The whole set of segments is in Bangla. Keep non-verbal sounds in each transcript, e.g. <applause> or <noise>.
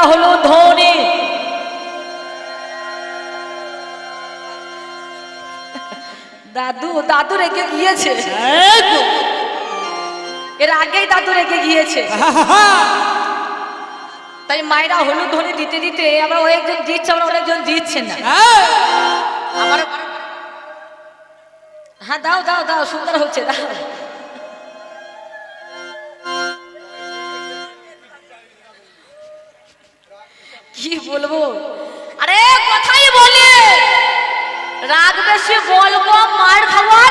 মায়েরা হলো ধনী। দাদু দাদু রেখে গিয়েছে। এর আগেই দাদু রেখে গিয়েছে। তাই মায়েরা হলুদ ধনে দিতে দিতে আবার ও একজন দিচ্ছে আবার অনেকজন দিচ্ছেন না। আমার হ্যাঁ দাও দাও দাও, সুন্দর হচ্ছে, দাও। কি বলব? আরে কথাই বলি। রাগ বেশি বলব মার খাবার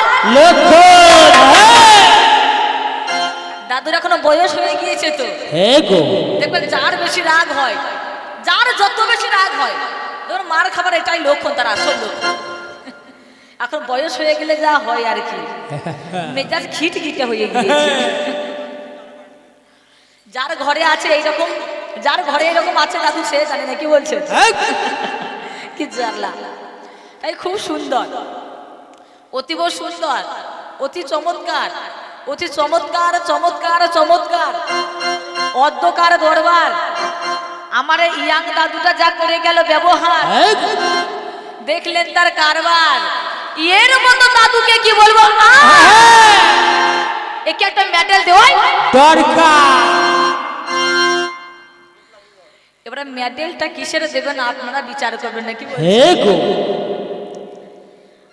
দাদুর এখনও বয়স হয়ে গিয়েছে তো। দেখবেন যার বেশি রাগ হয় যার যত বেশি রাগ হয় ধর মার খাবার এটাই লক্ষণ তার আসল লক্ষণ। এখন বয়স হয়ে গেলে যা হয় আর কি। মেজাজ খিট খিটে হয়ে গিয়েছে। যার ঘরে আছে এইরকম যার ঘরে এরকম আছে দাদু সে জানে না কি বলছে? কি জানলা তাই খুব সুন্দর। অতীব সুন্দর। অতি চমৎকার। অতি চমৎকার চমৎকার চমৎকার। অর্ধকার দরবার। আমার এই ইয়াং দাদুটা যা করে গেল ব্যবহার। দেখলেন তার কারবার। এর মতো দাদুকে কি বলব? আহ! একে একটা মেডেল দেওয়াই। দরকার। এবারে মেডেলটা কিসের দেবেন আপনারা বিচার করবেন নাকি গো।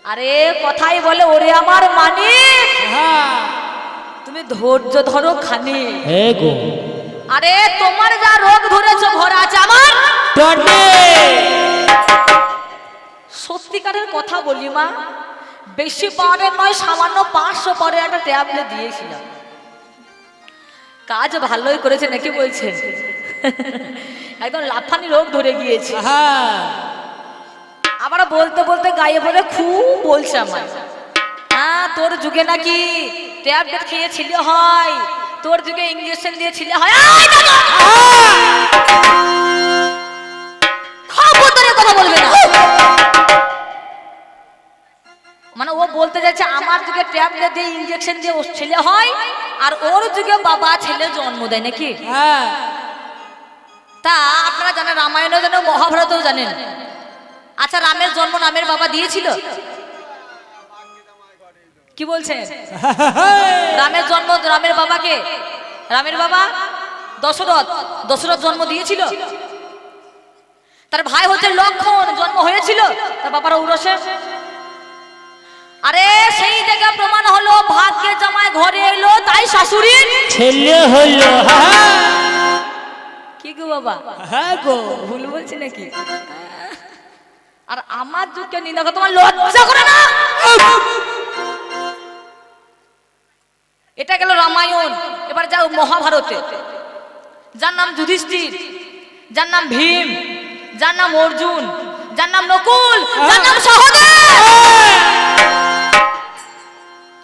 আরে কথাই বলে ওরে আমার মানিক। হ্যাঁ। তুমি ধৈর্য ধরো খানি গো। আরে তোমার যা রোগ ধরেছো ঘরে আছে আমার? সত্যিকারের কথা বলি মা বেশি পাওয়ারের নয় সামান্য পাঁচশো পরে একটা ট্যাবলেট দিয়েছিলাম। কাজ ভালোই করেছে নাকি বলছেন? একদম লাফানি রোগ ধরে গিয়েছে। হ্যাঁ আবার বলতে বলতে গায়ে পড়ে খুব বলছে আমার হ্যাঁ তোর যুগে নাকি ট্যাবলেট খেয়েছিল হয় তোর যুগে ইঞ্জেকশন দিয়েছিল হয়। কথা বলবে না। মানে ও বলতে যাচ্ছে আমার যুগে ট্যাবলেট দিয়ে ইঞ্জেকশন দিয়ে ওর ছেলে হয় আর ওর যুগে বাবা ছেলে জন্ম দেয় নাকি? হ্যাঁ। তা আপনারা জানেন রামায়ণও জানেন মহাভারতও জানেন। আচ্ছা রামের জন্ম রামের বাবা দিয়েছিল? কি বলছেন? <laughs> রামের জন্ম রামের বাবাকে? রামের বাবা? দশরথ। দশরথ জন্ম দিয়েছিল? তার ভাই হচ্ছে লক্ষণ জন্ম হয়েছিল? তার বাবার ঔরসে? আরে সেই জায়গা প্রমাণ হলো ভাগ্যে জামাই ঘরে এলো তাই শাশুড়ি ছেলে হলো হ্যাঁ কি গো বাবা? হ্যাঁ গো। ভুল বলছি নাকি? আর আমার যুগকে নিন্দা করে তোমার লজ্জা করে না? এটা গেল রামায়ণ। এবার যাও মহাভারতে। যার নাম যুধিষ্ঠির যার নাম ভীম যার নাম অর্জুন যার নাম নকুল যার নাম সহদেব।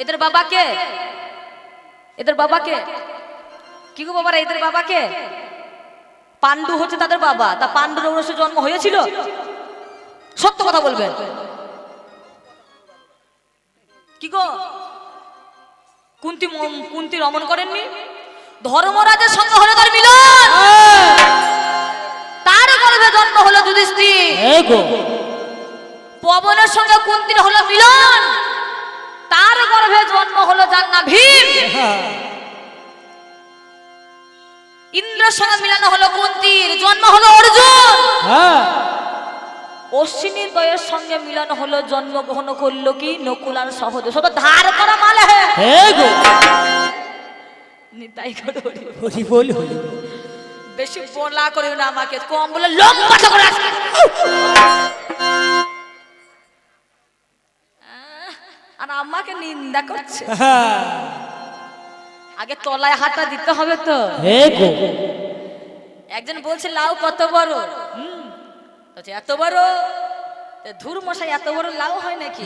এদের বাবাকে এদের বাবাকে কি? গো বাবারা এদের বাবাকে পাণ্ডু হচ্ছে তাদের বাবা। তা পাণ্ডুর ঔরসে জন্ম হয়েছিল? সত্য কথা বলবেন। কি গো? কুন্তি কুন্তি রমন করেননি? ধর্মরাজের সঙ্গে হলো তার মিলন। তার গর্ভে জন্ম হলো যুধিষ্ঠির। পবনের সঙ্গে কুন্তির হলো মিলন। তার গর্ভে জন্ম হলো যার নাম ভীম ইন্দ্রের সঙ্গে মিলানো হলো কুন্তির জন্ম হলো অর্জুন। হ্যাঁ। অশ্বিনীর বয়ের সঙ্গে মিলন হলো জন্মগ্রহণ করল কি? নকুল আর সহদেব সব ধার করা মালে নিতাই করে হরি। বল বেশি বলা করিও না আমাকে কম বলে লম্বা করে। আসবে আর আমাকে নিন্দা করছে। হ্যাঁ। আগে তলায় হাতটা দিতে হবে তো। একজন বলছে লাউ কত বড়? এত বড়? ধুর মশাই এত বড় লাউ হয় নাকি?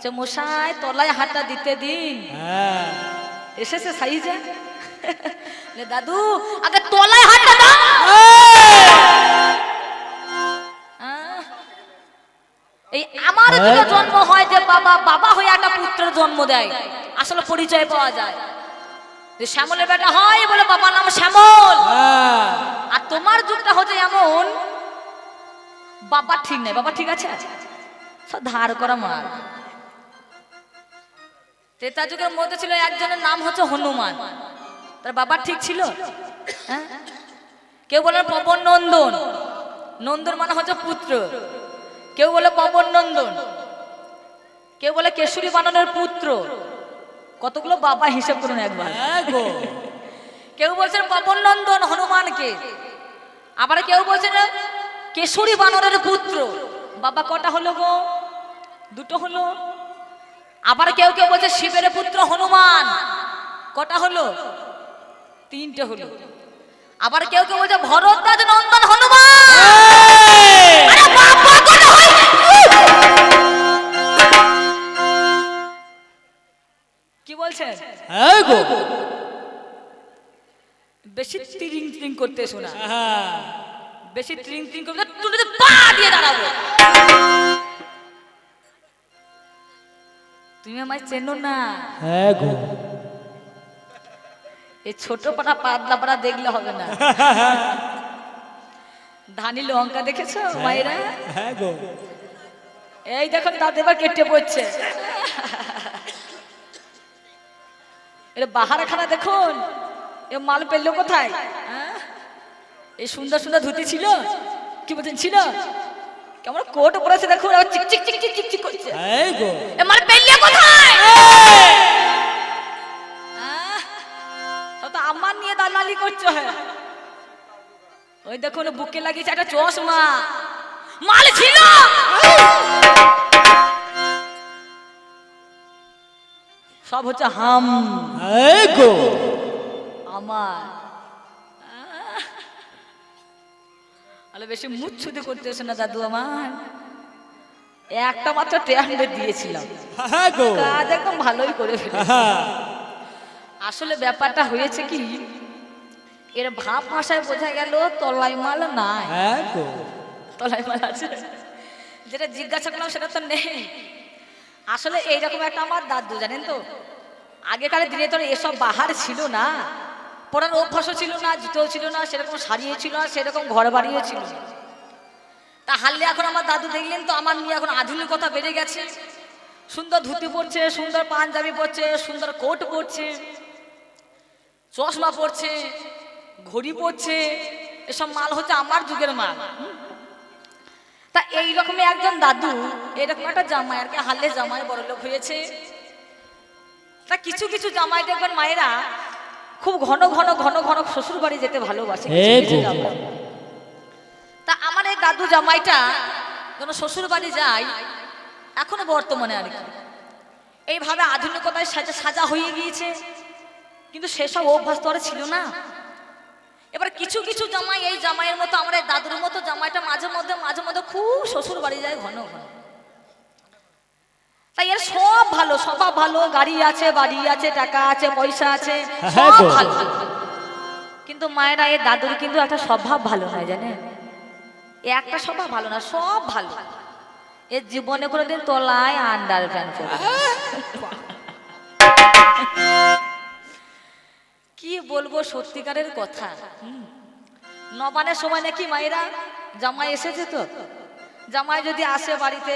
সে মশাই তলায় হাতটা দিতে দিন। হ্যাঁ। এসেছে সাইজে। দাদু আগে তলায় হাতটা দাও। এই আমার যুগে জন্ম হয় যে বাবা বাবা হয়ে একটা পুত্রের জন্ম দেয়। আসলে পরিচয় পাওয়া যায়। যে শ্যামলের বেটা হয় বলে বাবার নাম শ্যামল। হ্যাঁ। আর তোমার যুগটা হচ্ছে এমন বাবা ঠিক নাই বাবা ঠিক আছে? সব ধার করা মার তেতা যুগের মধ্যে ছিল একজনের নাম হচ্ছে হনুমান। তার বাবা ঠিক ছিল? হ্যাঁ? কেউ বলে পবন নন্দন নন্দন মানে হচ্ছে পুত্র। কেউ বলে পবন নন্দন কেউ বলে কেশরী বাননের পুত্র। কতগুলো বাবা হিসেব করুন একবার। হ্যাঁ কেউ বলছেন পবন নন্দন হনুমানকে আবার কেউ বলছেন কেশরী বানরের পুত্র। বাবা কটা হলো গো? দুটো হলো। আবার কেউ কেউ বলছে শিবের পুত্র হনুমান। কটা হলো? তিনটে হলো। আবার কেউ কেউ বলছে ভরদ্বাজ নন্দন হনুমান। বলছেন? হ্যাঁ গো। বেশি ত্রিং ত্রিং করতে শোনা। হ্যাঁ বেশি ট্রিং ট্রিং করবে তো পা দিয়ে দাঁড়াবো। তুমি আমায় চেনো না। হ্যাঁ গো। এই ছোট পাড়া পাতলা পাড়া দেখলে হবে না। ধানি লঙ্কা দেখেছ মায়েরা? হ্যাঁ গো। এই দেখো দাঁত এবার কেটে পড়ছে। এটা বাহারা খানা দেখুন। এ মাল পেল কোথায়? হ্যাঁ? এই সুন্দর সুন্দর ধুতি ছিল? কি বলছেন ছিল? কেমন কোট পরেছে দেখুন চিক চিক চিক চিক চিক চিক করছে। হ্যাঁ গো। এ মাল পেলে কোথায়? তো আমার নিয়ে দালালি করছ হ্যাঁ? ওই দেখুন বুকে লাগিয়েছে একটা চশমা। মাল ছিল! সব হচ্ছে হাম। গো। আমার। আলো বেশি মুচ্ছুতি করতেছে না দাদু আমার। একটা মাত্র ট্রেন্ডে দিয়েছিলাম। হ্যাঁ কাজ একদম ভালোই করে হ্যাঁ। আসলে ব্যাপারটা হয়েছে কি এর ভাব ভাষায় বোঝা গেল তলাই মাল নাই। হ্যাঁ তলাই মাল আছে। যেটা জিজ্ঞাসা করলাম সেটা তো নেই। আসলে এইরকম একটা আমার দাদু জানেন তো? আগেকার দিনে তো এসব বাহার ছিল না। পড়ার অভ্যাসও ছিল না জুতোও ছিল না সেরকম শাড়িও ছিল না সেরকম ঘর বাড়িও ছিল না। তা হারলে এখন আমার দাদু দেখলেন তো আমার নিয়ে এখন আধুনিকতা বেড়ে গেছে। সুন্দর ধুতি পরছে সুন্দর পাঞ্জাবি পরছে সুন্দর কোট পরছে চশমা পরছে ঘড়ি পরছে এসব মাল হচ্ছে আমার যুগের মাল। এইরকমই একজন দাদু এরকম একটা জামাই আর কি হালে জামাই বড় লোক হয়েছে। তা কিছু কিছু জামাই দেখবেন মায়েরা খুব ঘন ঘন ঘন ঘন শ্বশুর বাড়ি যেতে ভালোবাসে। তা আমার এই দাদু জামাইটা যখন শ্বশুর বাড়ি যায় এখনও বর্তমানে আর কি। এইভাবে আধুনিকতায় সাজা সাজা হয়ে গিয়েছে। কিন্তু সেসব অভ্যাস তো আর ছিল না। এবার কিছু কিছু জামাই এই জামাইয়ের মতো আমার এই দাদুর মতো জামাইটা মাঝে মধ্যে মাঝে মধ্যে খুব শ্বশুর বাড়ি যায় ঘন ঘন। তাই এর সব ভালো স্বভাব ভালো গাড়ি আছে বাড়ি আছে টাকা আছে পয়সা আছে হ্যাঁ সব ভালো। কিন্তু মায়েরা এর দাদুর কিন্তু একটা স্বভাব ভালো নয় জানেন এ একটা স্বভাব ভালো না সব ভালো। এর জীবনে কোনোদিন তলায় আন্ডার প্যান্ট কি বলব সত্যিকারের কথা। নবানের সময় নাকি মায়েরা, জামাই এসেছে তো? জামাই যদি আসে বাড়িতে,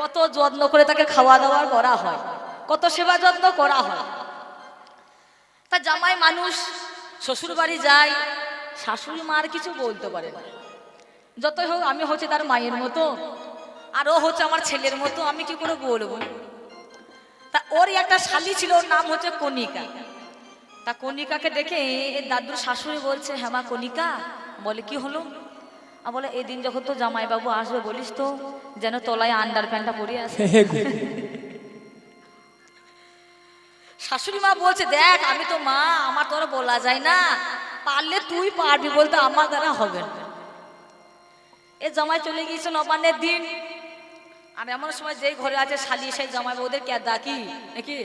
কত যত্ন করে তাকে খাওয়া দাওয়া করা হয়, কত সেবা যত্ন করা হয়। তা জামাই মানুষ শ্বশুর বাড়ি যায়, শাশুড়ি মার কিছু বলতে পারে না। যতই হোক, আমি হচ্ছে তার মায়ের মতো, আর ও হচ্ছে আমার ছেলের মতো, আমি কি করে বলব? তা ওর একটা শালি ছিল, ওর নাম হচ্ছে কণিকা। তা কণিকাকে দেখে এর দাদুর শাশুড়ি বলছে হ্যাঁ মা কণিকা। বলে কি হলো? আর বলে এদিন যখন তো জামাইবাবু আসবে বলিস তো যেন তলায় আন্ডার প্যান্টটা পরে আসে। শাশুড়ি মা বলছে দেখ আমি তো মা আমার তো বলা যায় না। পারলে তুই পারবি বলতে আমার দ্বারা হবে না। এ জামাই চলে গিয়েছে নবান্নের দিন। আর এমন সময় যেই ঘরে আছে শালি সেই জামাই ওদের কে? ডাকি নাকি?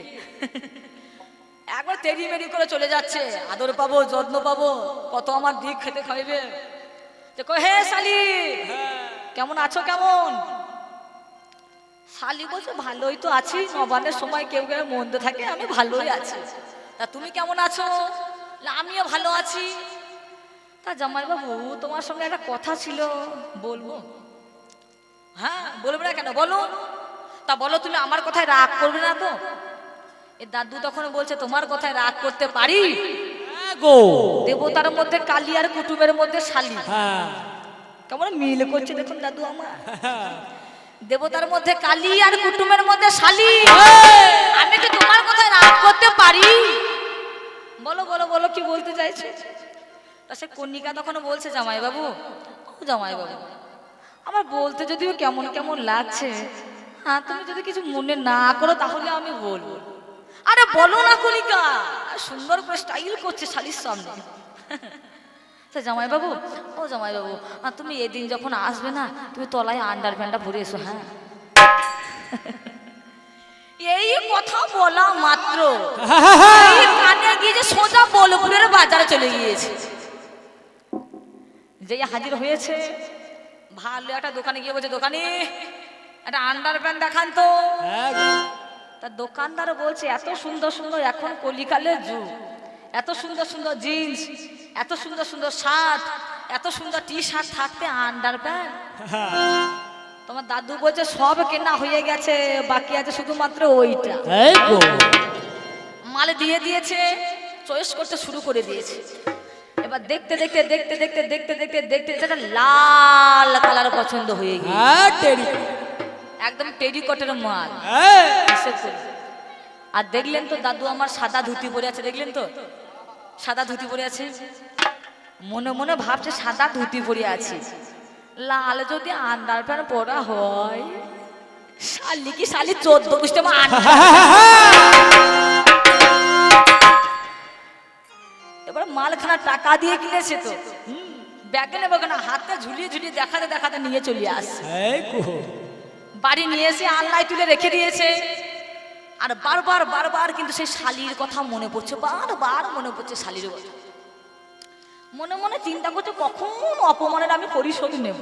একবার তেরি মেরি করে চলে যাচ্ছে। আদর পাবো, যত্ন পাবো, কত আমার দিক খেতে খাইবে। হে শালি, কেমন আছো, কেমন? শালি বলছে, ভালোই তো আছি নবান্নের সময় কেউ কেউ মন্দ থাকে, আমি ভালোই আছি। তা তুমি কেমন আছো? আমিও ভালো আছি। তা জামাইবাবু, তোমার সঙ্গে একটা কথা ছিল, বলব? হ্যাঁ বলবে না কেন? বলো। তা বলো, তুমি আমার কথায় রাগ করবে না তো? এ দাদু তখন বলছে তোমার কথায় রাগ করতে পারি? হ্যাঁ গো। দেবতার মধ্যে কালী আর কুটুমের মধ্যে শালি। হ্যাঁ। কেমন মিল করছে দেখুন দাদু আমার। <laughs> দেবতার মধ্যে কালী আর কুটুমের মধ্যে শালি। আমি কি তোমার কথায় রাগ করতে পারি? বলো বলো বলো কি বলতে চাইছে? তা সে কন্যিকা তখন বলছে জামাই বাবু জামাই বাবু আমার বলতে যদিও কেমন কেমন লাগছে হ্যাঁ তুমি যদি কিছু মনে না করো তাহলে আমি বলব। আরে বলো না কণিকা সুন্দর করে স্টাইল করছে শালির সামনে। জামাই বাবু ও জামাই বাবু তুমি এদিন যখন আসবে না, তুমি তলায় আন্ডার প্যান্টটা ভরে এসো হ্যাঁ? এই কথা বলা মাত্র। কানে গিয়ে যে সোজা বোলপুরের বাজারে চলে গিয়েছে। যে হাজির হয়েছে, ভালো একটা দোকানে গিয়ে বলছে, দোকানে, একটা আন্ডার প্যান্ট দেখান তো। হ্যাঁ তা দোকানদারও বলছে এত সুন্দর সুন্দর এখন কলিকালের যুগ এত সুন্দর সুন্দর জিন্স এত সুন্দর সুন্দর শার্ট এত সুন্দর টি শার্ট থাকতে আন্ডার প্যান্ট তোমার দাদু বলছে সব কেনা হয়ে গেছে বাকি আছে শুধুমাত্র ওইটা। মালে দিয়ে দিয়েছে চয়েস করতে শুরু করে দিয়েছে। এবার দেখতে দেখতে দেখতে দেখতে দেখতে দেখতে দেখতে যেটা লাল কালার পছন্দ হয়ে গেছে একদম টেরিকটের মাল। হ্যাঁ। আর দেখলেন তো দাদু আমার সাদা ধুতি পরে আছে দেখলেন তো? সাদা ধুতি পরে আছে? মনে মনে ভাবছে সাদা ধুতি পরে আছে। লাল যদি আন্ডার প্যান্ট পরা হয় শালি কি শালি চোদ্দ বুঝতে এবার মালখানা টাকা দিয়ে কিনেছে তো। ব্যাগে নেব কেন? হাতে ঝুলিয়ে ঝুলিয়ে দেখাতে দেখাতে নিয়ে চলে আসছে। বাড়ি নিয়ে এসে আলনায় তুলে রেখে দিয়েছে। আর বারবার বারবার কিন্তু সেই শালির কথা মনে পড়ছে বারবার মনে পড়ছে শালির কথা। মনে মনে চিন্তা করছে কখন অপমানের আমি পরিশোধ নেব?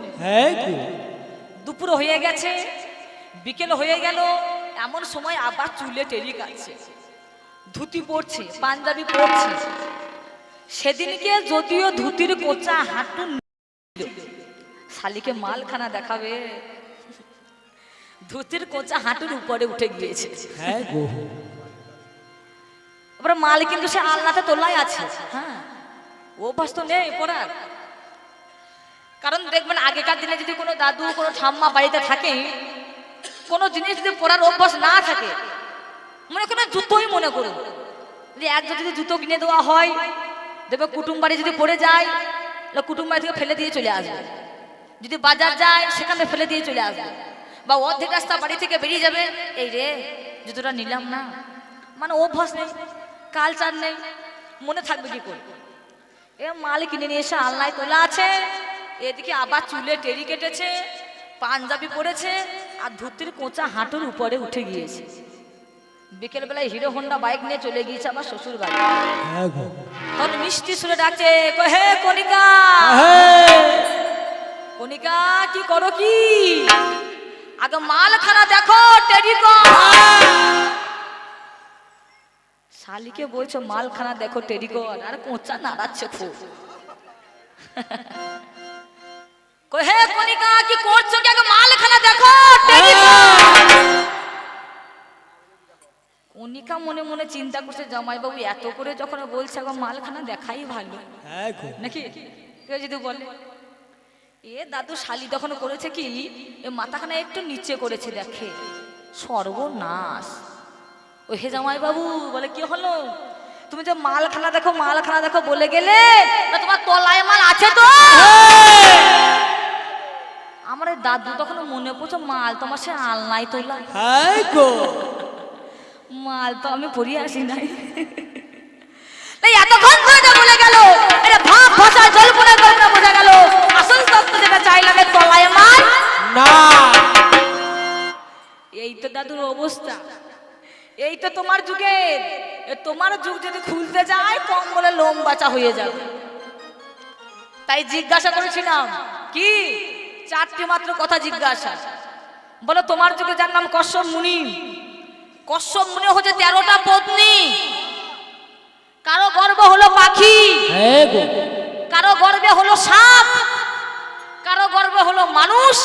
দুপুর হয়ে গেছে বিকেল হয়ে গেল এমন সময় আবার চুলে টেরি কাটছে। ধুতি পরছে পাঞ্জাবি পরছে। সেদিনকে যদিও ধুতির কোচা হাঁটু শালিকে মালখানা দেখাবে ধুতির কোচা হাঁটুর উপরে উঠে গিয়েছে। হ্যাঁ গো। এবার মাল কিন্তু সে আলনাতে তোলাই আছে। হ্যাঁ অভ্যাস তো নেই পড়ার। কারণ দেখবেন আগেকার দিনে যদি কোনো দাদু কোনো ঠাম্মা বাড়িতে থাকে কোনো জিনিস যদি পরার অভ্যাস না থাকে মনে করেন জুতোই মনে করুন। যদি এক জোড়া যদি জুতো কিনে দেওয়া হয় দেখবে কুটুম বাড়ি যদি পড়ে যায় তাহলে কুটুম বাড়ি থেকে ফেলে দিয়ে চলে আসবে। যদি বাজার যায় সেখানে ফেলে দিয়ে চলে আসবে। বা অর্ধেক রাস্তা বাড়ি থেকে বেরিয়ে যাবে। এই রে জুতোটা নিলাম না। মানে অভ্যাস নেই কালচার নেই মনে থাকবে কি করে? এ মাল কিনে নিয়ে এসে আলনায় তোলা আছে এদিকে আবার চুলে টেরি কেটেছে পাঞ্জাবি পরেছে আর ধুতির কোঁচা হাঁটুর উপরে উঠে গিয়েছে। বিকেলবেলায় হিরো হোন্ডা বাইক নিয়ে চলে গিয়েছে আমার শ্বশুর বাড়ি হ্যাঁ তখন মিষ্টি সুরে ডাকছে হে কনিকা কনিকা কি করো কি? আগে মালখানা দেখো টেরিকট শালিকে বলছো মালখানা দেখো টেরিকট আর কোঁচা নাড়াচ্ছে খুব। হে কনিকা কি করছ কি? আগে মালখানা দেখো কনিকা মনে মনে চিন্তা করছে জামাইবাবু এত করে যখন বলছে আগে মালখানা দেখাই ভালো। হ্যাঁ নাকি? কেউ যদি বলে। এ দাদু শালি তখন করেছে কি? এ মাথাখানা একটু নিচে করেছে দেখে। সর্বনাশ। ও হে জামাই বাবু বলে কি হলো? তুমি যে মালখানা দেখো মালখানা দেখো বলে গেলে? না তোমার তলায় মাল আছে তো? আমার দাদু তখন মনে পড়ছে মাল তোমার সে আলনায় তোলা। মাল তো আমি পড়িয়ে আসি নাই। এতক্ষণ ধরে বলে গেল এটা ভাব ভাষা জল্পনা চাইলাম তলায় মাল না। এই তো দাদুর অবস্থা। এই তো তোমার যুগের। এ তোমার যুগ যদি খুলতে যায় কম বলে লোম বাঁচা হয়ে যাবে। তাই জিজ্ঞাসা করেছিলাম কি? চারটি মাত্র কথা জিজ্ঞাসা। বলো তোমার যুগে যার নাম কশ্যপ মুনি। কশ্যপ মুনি হচ্ছে তেরোটা পত্নী। পাখি। হ্যাঁ কারও গর্বে হলো সাপ। কারও গর্বে হলো মানুষ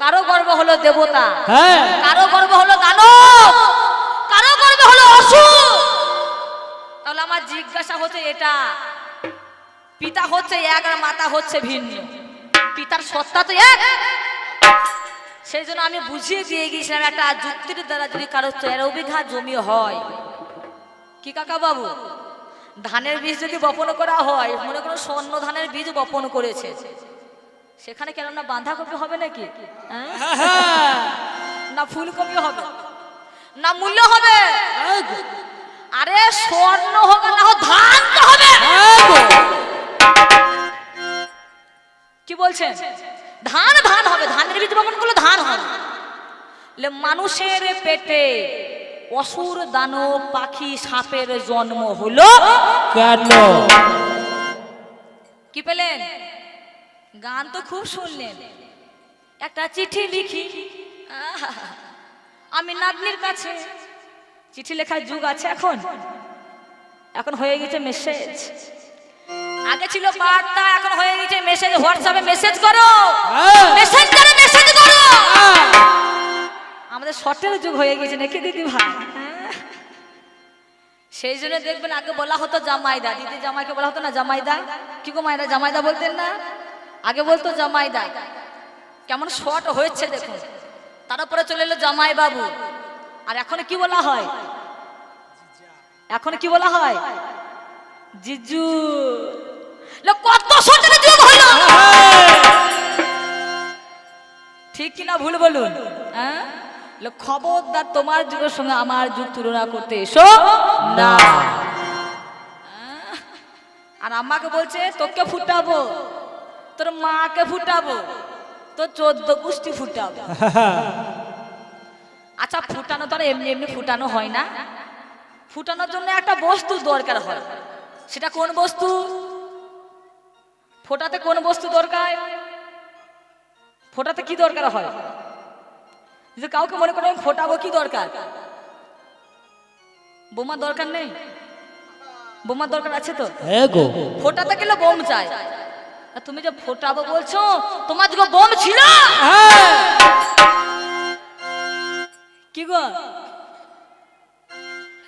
কারও গর্ব হলো দেবতা হ্যাঁ। কারও গর্ব হলো দানব কারও গর্ব হলো অসুর। তাহলে আমার জিজ্ঞাসা হচ্ছে এটা পিতা হচ্ছে এক আর মাতা হচ্ছে ভিন্ন। পিতার সত্তা তো এক। সেই জন্য আমি বুঝিয়ে দিয়ে গিয়েছিলাম একটা যুক্তির দ্বারা যদি কারও তেরো বিঘা জমি হয় কি কাকা বাবু? ধানের বীজ যদি বপন করা হয় মনে করো স্বর্ণ ধানের বীজ বপন করেছে সেখানে কেন না বাঁধাকপি হবে নাকি? হ্যাঁ? না ফুলকপি হবে না মূল্য হবে। হ্যাঁ আরে স্বর্ণ হবে না হোক ধান তো হবে। হ্যাঁ কি বলছেন? ধান ধান হবে ধানের বীজ বপন করলে ধান হবে। মানুষের পেটে অসুর দানব পাখি সাপের জন্ম হলো কেন? কি পেলেন? গান তো খুব শুনলেন। একটা চিঠি লিখি। আমি নাতনির কাছে। চিঠি লেখার যুগ আছে এখন। এখন হয়ে গেছে মেসেজ আগে ছিল বার্তা এখন হয়ে গেছে মেসেজ হোয়াটসঅ্যাপে মেসেজ করো। হ্যাঁ। মেসেজ করে মেসেজ করো। হ্যাঁ। আমাদের শর্টের যুগ হয়ে গেছে নাকি দিদি ভাই? হ্যাঁ। সেই জন্য দেখবেন আগে বলা হতো জামাইদা। দিদি জামাইকে বলা হতো না জামাইদা? কি গো মায়েরা জামাইদা বলতেন না? আগে বলতো জামাইদা কেমন শর্ট হয়েছে দেখুন। তারপরে চলে এলো জামাই বাবু আর এখন কি বলা হয়? এখন কি বলা হয়? জিজু। কত ঠিক কিনা ভুল বলুন? হ্যাঁ? খবরদার তোমার যুগের সঙ্গে আমার যুগ তুলনা করতে এসো না। আহ, আর আমাকে বলছে তোকে ফুটাবো। তোর মাকে ফুটাবো তোর চোদ্দ গোষ্ঠী ফুটাবো। আচ্ছা ফুটানো তো এমনি এমনি ফুটানো হয় না। ফুটানোর জন্য একটা বস্তু দরকার হয়। সেটা কোন বস্তু? ফোটাতে কোন বস্তু দরকার? ফোটাতে কি দরকার হয়? যে কাউকে মনে করে আমি ফোটাবো কি দরকার? বোমা দরকার নেই? বোমার দরকার আছে তো? হ্যাঁ ফোটাতে গেলে বোম চাই। আর তুমি যে ফোটাবো বলছো তোমার যুগে বোম ছিল? হ্যাঁ। কি গো?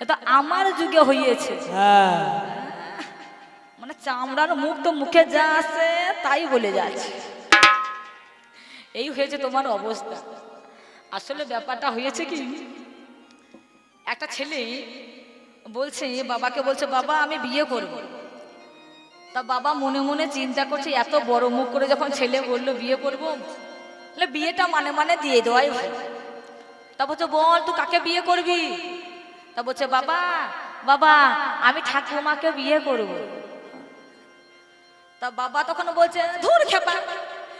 এটা আমার যুগে হইয়েছে। হ্যাঁ। মানে চামড়ার মুখ তো মুখে যা আছে তাই বলে যাচ্ছে। এই হয়েছে তোমার অবস্থা। আসলে ব্যাপারটা হয়েছে কি একটা ছেলে বলছে বাবাকে বলছে বাবা আমি বিয়ে করব। তা বাবা মনে মনে চিন্তা করছে এত বড় মুখ করে যখন ছেলে বলল বিয়ে করব? তাহলে বিয়েটা মানে মানে দিয়ে দেওয়াই ভালো তা বলছে বল তুই কাকে বিয়ে করবি? তা বলছে বাবা বাবা আমি ঠাকুমাকে বিয়ে করব। তা বাবা তখন বলছে ধুর খেপা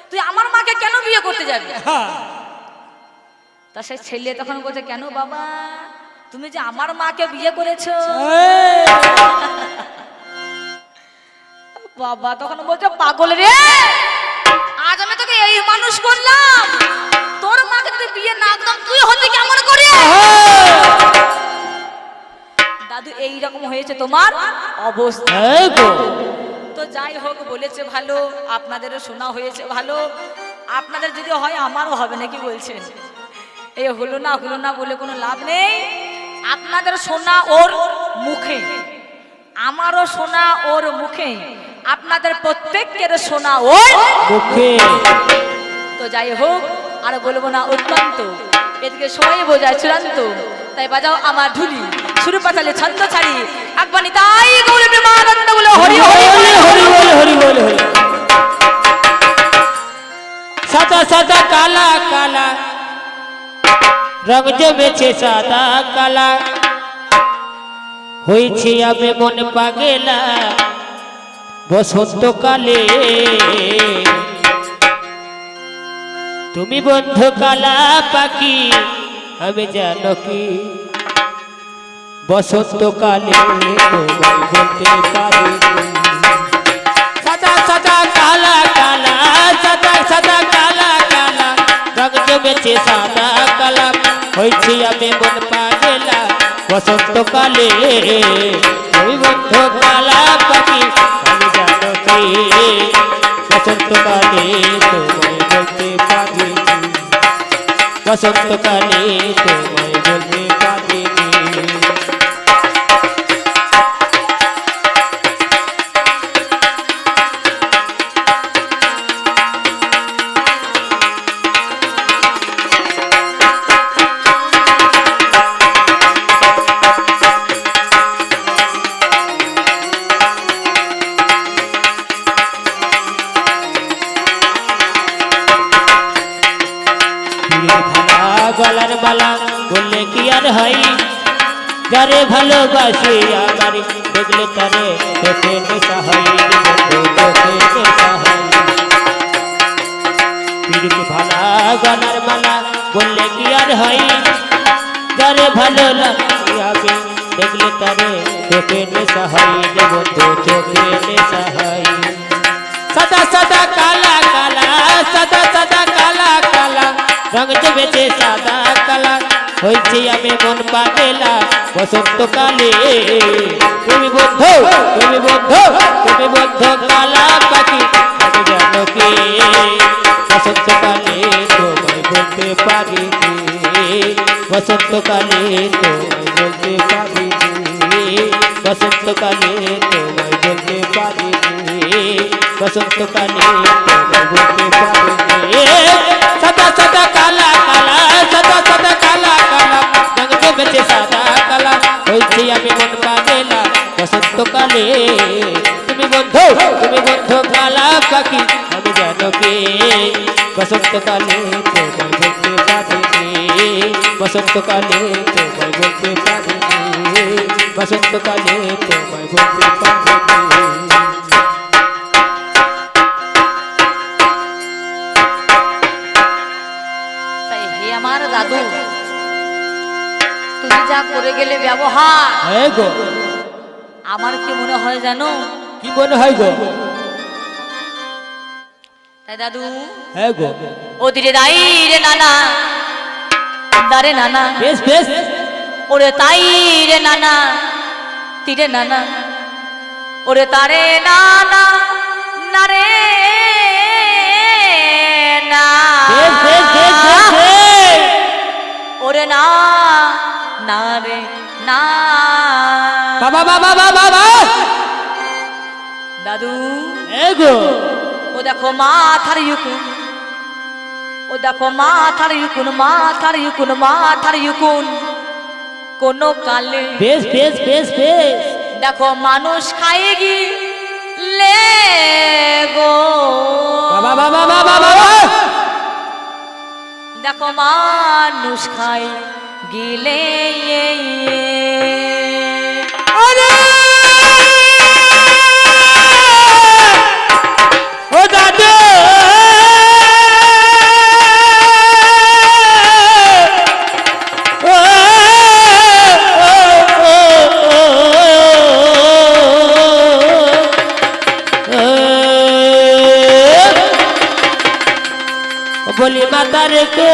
তুই আমার মাকে কেন বিয়ে করতে যাবি? তা সে ছেলে তখন বলছে কেন বাবা তুমি যে আমার মাকে বিয়ে করেছ? বাবা তখন বলছে পাগল রে! আজ আমি তোকে এই মানুষ করলাম। তোর মাকে যদি বিয়ে না করতাম তুই হতে কেমন করে? দাদু এই রকম হয়েছে তোমার অবস্থা। হ্যাঁ তো যাই হোক বলেছে ভালো আপনাদেরও শোনা হয়েছে ভালো। আপনাদের যদি হয় আমারও হবে নাকি বলছেন এই হলো না হলো না বলে কোনো লাভ নেই। আপনাদের শোনা ওর মুখে। আমারও শোনা ওর মুখে। আপনাদের প্রত্যেকের শোনা মুখে তো যাই হোক আর বলব না অত্যন্ত এদিকে সবাই বোঝায় চূড়ান্ত। তাই বাজাও আমার ঢুলি। শুরু পাতালে ছন্দ ছাড়ি। একবানি তাই গৌরী প্রেমানন্দ বলে হরি হরি হরি হরি বল হরি বল হরি। সাদা সাদা কালা কালা। রং জমেছে সাদা কালা। হয়েছে আমি মন পাগেলা। বসন্তকালে। তুমি বন্ধু কালা পাখি, আমি জানো কি? বসন্তকালে বলতে পারি সাদা সাদা, কালা কালা, সাদা সাদা, কালা কালা। রং জমেছে সাদা, কালা। হয়েছে আমি মন পাগেলা বসন্তকালে ওই বন্ধু কালা পাখি আমি জানতে বসন্তকালে বসন্তকালে তোমায় বলতে যারে ভালোবাসি আমার দেখলে তারে চোখে নেশা হয় বন্ধু চোখে নেশা হয় পীরের ভালা গলার মালা বললে কি আর হয় যারে ভালো লাগে আমি দেখলে তারে চোখে নেশা হয় রে বন্ধু চোখে নেশা হয় সদা সদা কালা কালা সদা সদা কালা কালা রঙ জমেছে সাদা কালা হয়েছে আমি মন পাগেলা, বসন্তকালে তুমি বন্ধ তুমি বন্ধ তুমি বন্ধ কালা পাখি আমি জানো কি বসন্তকালে তোমায় বলতে পারি নি। বসন্তকালে তোমায় বলতে পারি নি। বসন্তকালে তোমায় বলতে পারি নি। বসন্তকালে তোমায় বলতে পাখি আমি কে বসন্তকালে তোমায় বলতে পারি বসন্তকালে তোমায় বলতে পারি বসন্তকালে তোমায় বলতে পারি তাই আমার দাদু তুমি যা করে গেলে ব্যবহার। হ্যাঁ গো। আমার কি মনে হয় জানো? কি মনে হয় গো? দাদু। হ্যাঁ গো। ও দিরে দাই রে নানা। দারে নানা। বেশ বেশ। ওরে তাই রে নানা। তীরে নানা। ওরে তারে নানা। না রে না। ওরে না না রে না। বাবা বাবা বাবা দাদু। হ্যাঁ গো। ও দেখো মাথার ইউকুন। ও দেখো মাথার ইউকুন মাথার ইউকুন মাথার ইউকুন। কোন কালে বেশ বেশ বেশ বেশ। দেখো মানুষ খাই গি লে গো বাবা বাবা বাবা বাবা। দেখো মানুষ খাই গিলে আরে! বলি মাতার কো